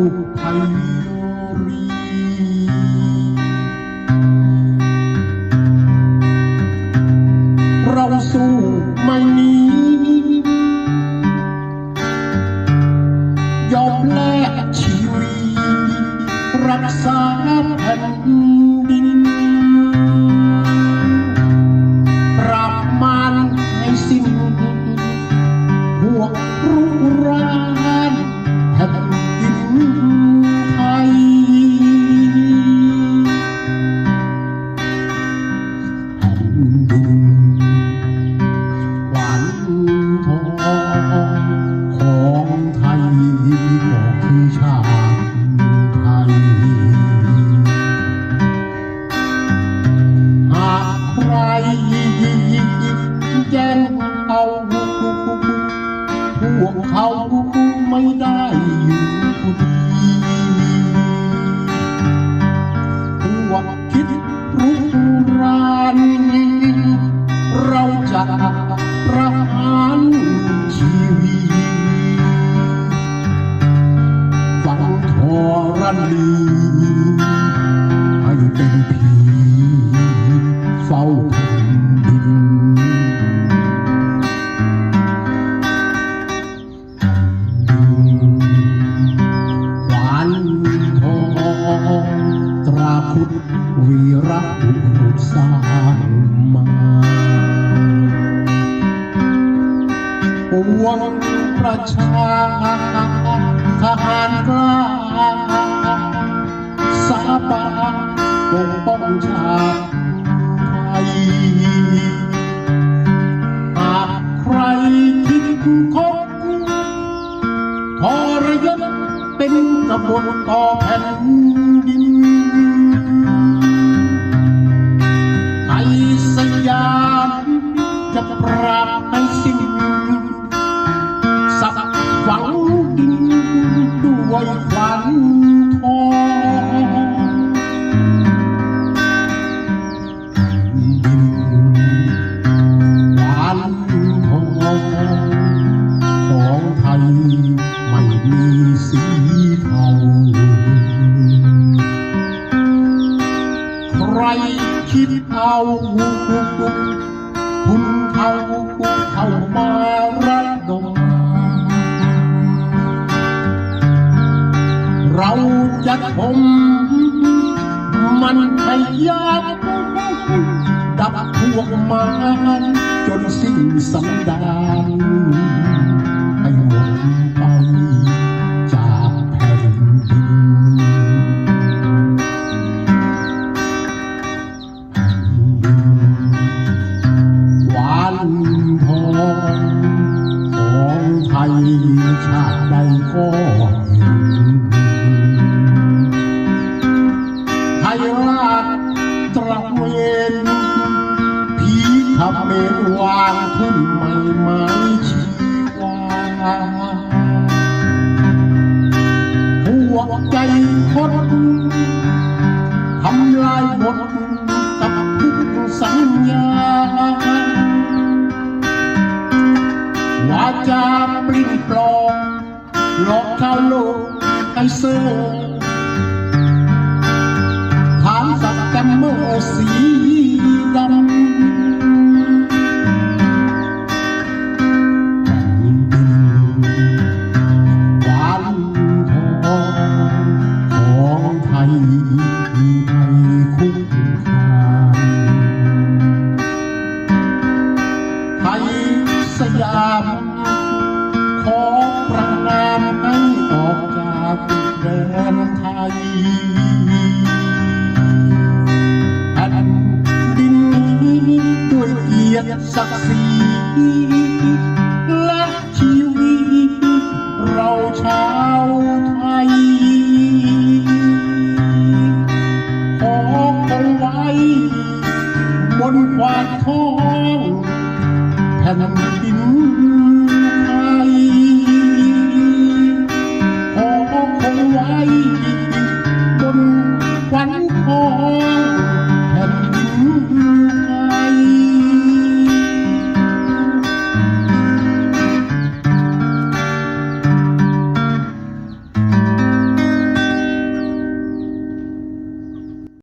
สู้ภัยรีเราสู้ไม่หนียอมแลกชีวิตรักษาแผ่นดิน วีรบุรุษสร้างมาปวงประชาทหารกล้าสาบานปกป้องชาติไทยหากใครคิดคบทรยศเป็นกบฏต่อแผ่นดิน วยขวัญทองวานทองของไทยไม่มีสีเทาใครคิดเอาคุณเขาเขามาระดม เราจะทมมันให้ยับดับพวกมันจนสิ้นสันดาน ไทยราชตระเวนผีขับเมนวางทุ่นไม่ไม้ชีวาหัวใจคดทำลายหมดกับทุกสัญญาวาจาปลิ้นปลอมหลอกชาวโลกให้เสื่อ ขอประนามให้ออกจากแดนไทยแผ่นดินนี้ด้วยเกียรติศักดิ์ศรี